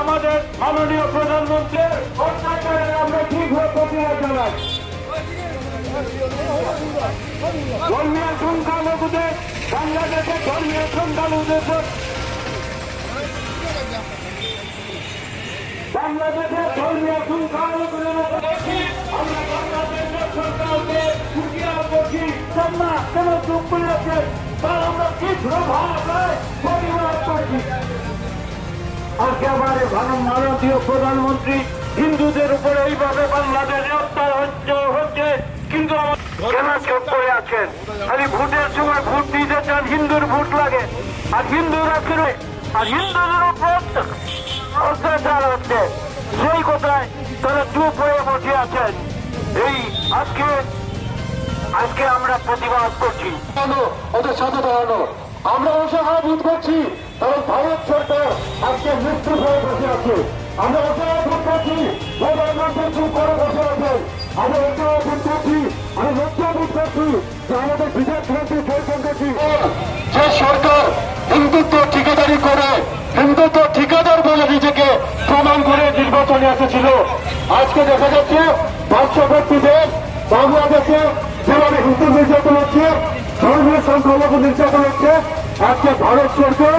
আমাদের মাননীয় প্রধানমন্ত্রী অত্যাচারের আমরা ঠিকভাবে প্রতিবাদ ধর্মীয় সংখ্যালঘুদের, বাংলাদেশের ধর্মীয় সংখ্যালঘুদের বাংলাদেশের ধর্মীয় সংখ্যালঘুদের আমরা বাংলাদেশের সরকারকে করছি। একেবারে ভারতীয় প্রধানমন্ত্রী, হিন্দুদের উপরে এইভাবে বাংলাদেশে হত্যা হচ্ছে হচ্ছে, কিন্তু ভোটের সময় ভোট দিতে চান, হিন্দুর ভোট লাগে। আর হিন্দুরা ফিরে আর হিন্দুদের উপর অত্যাচার হচ্ছে। সেই কথায় তারা চুপ হয়ে বসে আছেন। এই আজকে আজকে আমরা প্রতিবাদ করছি। ওদের সাথে দাঁড়ানো। আমরা অসহায় বোধ করছি। কারণ ভারত সরকার আজকে মৃত্যু হয়ে বসে আছে। আমরা অসহায় বোধ করছি প্রধানমন্ত্রী চুপ করে বসে আছেন আমরা অসহায় বোধ করছি আমি লজ্জা বোধ করছি যে আমাদের বিদেশ মন্ত্রী জয়শঙ্করজি যে সরকার হিন্দুত্ব ঠিকাদারি করে, হিন্দুত্ব ঠিকাদার বলে নিজেকে প্রমাণ করে নির্বাচনে এসেছিল। আজকে দেখা যাচ্ছে পার্শ্ববর্তী দেশ বাংলাদেশে যেভাবে হিন্দু নির্যাতন হচ্ছে, ধর্মীয় সংখ্যালঘু নির্যাতন হচ্ছে, আজকে ভারত সরকার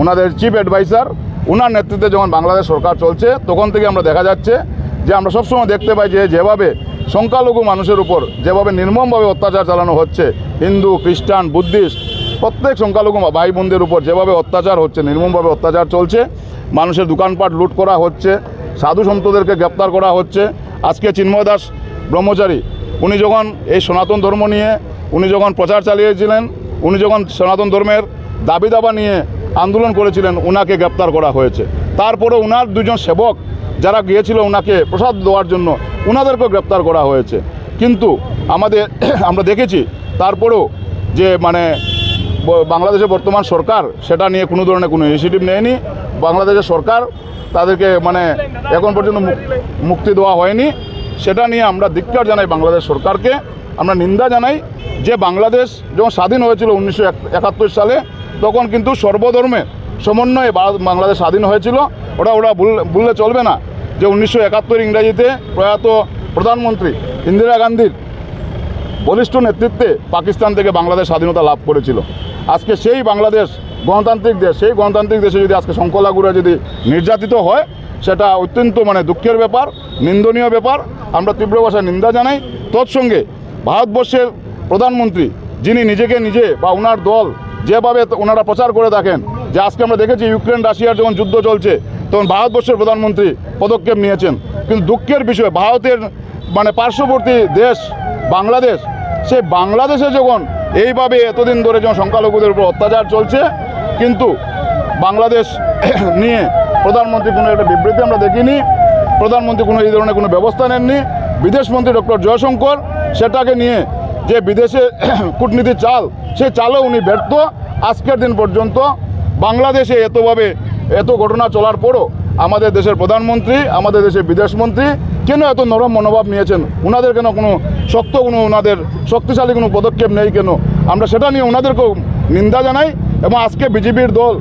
ওনাদের চিফ অ্যাডভাইসার ওনার নেতৃত্বে যখন বাংলাদেশ সরকার চলছে, তখন থেকে আমরা দেখা যাচ্ছে যে আমরা সবসময় দেখতে পাই যে যেভাবে সংখ্যালঘু মানুষের উপর যেভাবে নির্মমভাবে অত্যাচার চালানো হচ্ছে, হিন্দু, খ্রিস্টান, বুদ্ধিস্ট প্রত্যেক সংখ্যালঘু ভাই বোনদের উপর যেভাবে অত্যাচার হচ্ছে, নির্মমভাবে অত্যাচার চলছে, মানুষের দোকানপাট লুট করা হচ্ছে, সাধু সন্তদেরকে গ্রেপ্তার করা হচ্ছে। আজকে চিন্ময় দাস ব্রহ্মচারী, উনি যখন এই সনাতন ধর্ম নিয়ে, উনি যখন প্রচার চালিয়েছিলেন, উনি যখন সনাতন ধর্মের দাবি দাবা নিয়ে আন্দোলন করেছিলেন ওনাকে গ্রেপ্তার করা হয়েছে। তারপরে ওনার দুজন সেবক যারা গিয়েছিল ওনাকে প্রসাদ দেওয়ার জন্য ওনাদেরকেও গ্রেপ্তার করা হয়েছে। কিন্তু আমাদের, আমরা দেখেছি, তারপরেও যে মানে বাংলাদেশের বর্তমান সরকার সেটা নিয়ে কোনো ধরনের কোনো ইনিশিয়েটিভ নেয়নি। বাংলাদেশের সরকার তাদেরকে মানে এখন পর্যন্ত মুক্তি দেওয়া হয়নি। সেটা নিয়ে আমরা ধিক্কার জানাই বাংলাদেশ সরকারকে। আমরা নিন্দা জানাই যে বাংলাদেশ যখন স্বাধীন হয়েছিল উনিশশো একাত্তর সালে, তখন কিন্তু সর্বধর্মে সমন্বয়ে বাংলাদেশ স্বাধীন হয়েছিল। ওটা ওরা ভুললে চলবে না। যে উনিশশো একাত্তর ইংরাজিতে প্রয়াত প্রধানমন্ত্রী ইন্দিরা গান্ধীর বলিষ্ঠ নেতৃত্বে পাকিস্তান থেকে বাংলাদেশ স্বাধীনতা লাভ করেছিল। আজকে সেই বাংলাদেশ, গণতান্ত্রিক দেশ, সেই গণতান্ত্রিক দেশে যদি আজকে সংখ্যালঘুরা যদি নির্যাতিত হয়, সেটা অত্যন্ত মানে দুঃখের ব্যাপার, নিন্দনীয় ব্যাপার। আমরা তীব্র ভাষায় নিন্দা জানাই। তৎসঙ্গে ভারতবর্ষের প্রধানমন্ত্রী, যিনি নিজেকে নিজে বা ওনার দল যেভাবে ওনারা প্রচার করে থাকেন, যে আজকে আমরা দেখেছি ইউক্রেন, রাশিয়ার যখন যুদ্ধ চলছে, তখন ভারতবর্ষের প্রধানমন্ত্রী পদক্ষেপ নিয়েছেন। কিন্তু দুঃখের বিষয়, ভারতের মানে পার্শ্ববর্তী দেশ, বাংলাদেশ সে বাংলাদেশে যখন এইভাবে এতদিন ধরে যখন সংখ্যালঘুদের উপর অত্যাচার চলছে, কিন্তু বাংলাদেশ নিয়ে প্রধানমন্ত্রী কোনো একটা বিবৃতি আমরা দেখিনি, প্রধানমন্ত্রী কোনো এই ধরনের কোনো ব্যবস্থা নেননি বিদেশমন্ত্রী ডক্টর জয়শঙ্কর সেটাকে নিয়ে যে বিদেশে কূটনীতির চাল, সে চালও উনি ব্যর্থ। আজকের দিন পর্যন্ত বাংলাদেশে এতভাবে এত ঘটনা চলার পরও আমাদের দেশের প্রধানমন্ত্রী, আমাদের দেশের বিদেশমন্ত্রী কেন এত নরম মনোভাব নিয়েছেন? ওনাদের কেন কোনো শক্ত কোনো ওনাদের শক্তিশালী কোনো পদক্ষেপ নেই কেন? আমরা সেটা নিয়ে ওনাদেরকেও নিন্দা জানাই এবং আজকে বিজেপির দল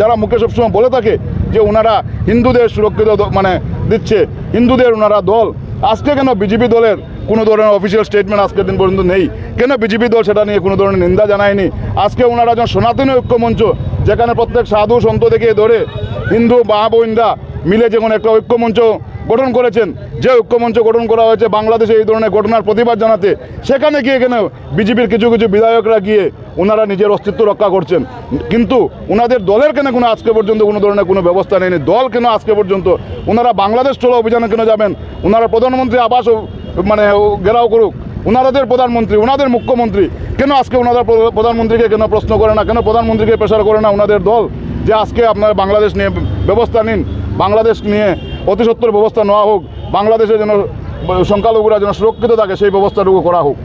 যারা মুখে সবসময় বলে থাকে যে ওনারা হিন্দুদের সুরক্ষিত মানে দিচ্ছে, হিন্দুদের ওনারা দল, আজকে কেন বিজেপি দলের কোনো ধরনের অফিসিয়াল স্টেটমেন্ট আজকের দিন পর্যন্ত নেই? কেন বিজেপি দল সেটা নিয়ে কোনো ধরনের নিন্দা জানায়নি? আজকে ওনারা যখন সনাতনী ঐক্যমঞ্চ, যেখানে প্রত্যেক সাধু সন্ত থেকে ধরে হিন্দু মা বোনরা মিলে যখন একটা ঐক্যমঞ্চ গঠন করেছেন। যে ঐক্যমঞ্চ গঠন করা হয়েছে বাংলাদেশে এই ধরনের ঘটনার প্রতিবাদ জানাতে, সেখানে গিয়ে কেন বিজেপির কিছু কিছু বিধায়করা গিয়ে ওনারা নিজের অস্তিত্ব রক্ষা করছেন? কিন্তু ওনাদের দলের কেন কোনো আজকে পর্যন্ত কোনো ধরনের কোনো ব্যবস্থা নেয়নি? দল কেন আজকে পর্যন্ত? ওনারা বাংলাদেশ চলো অভিযানে কেন যাবেন? ওনারা প্রধানমন্ত্রী আবাস মানে ঘেরাও করুক। ওনাদের প্রধানমন্ত্রী ওনাদের মুখ্যমন্ত্রী, কেন আজকে ওনারা প্র- প্রধানমন্ত্রীকে কেন প্রশ্ন করে না? কেন প্রধানমন্ত্রীকে প্রেশার করে না ওনাদের দল? যে আজকে আপনারা বাংলাদেশ নিয়ে ব্যবস্থা নিন, বাংলাদেশ নিয়ে অতি সত্তর ব্যবস্থা নেওয়া হোক, বাংলাদেশে যেন সংখ্যালঘুরা যেন সুরক্ষিত থাকে, সেই ব্যবস্থাটুকু করা হোক।